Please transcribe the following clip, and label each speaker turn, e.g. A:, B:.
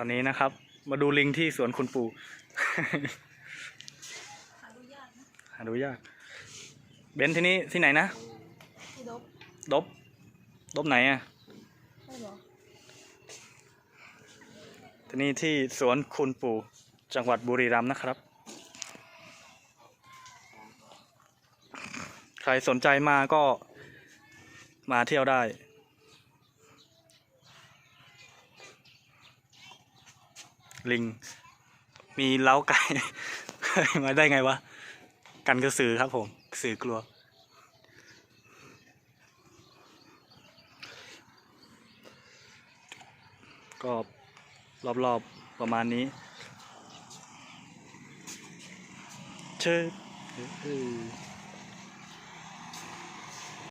A: ตอนนี้นะครับ มาดูลิงที่สวนคุณปู่
B: หาดูยากนะ
A: หาดูยากเบนซ์ที่นี่ที่ไหนนะ
B: พี่ดบ
A: ดบ ดบไหนอะ
B: ใช่เหรอ
A: ที่นี่ที่สวนคุณปู่จังหวัดบุรีรัมย์นะครับ ใครสนใจมาก็มาเที่ยวได้ ลิง มีเล้าไก่ มาได้ไงวะ กันกระสือครับผมกระสือกลัว ก็รอบๆประมาณนี้ เชิญ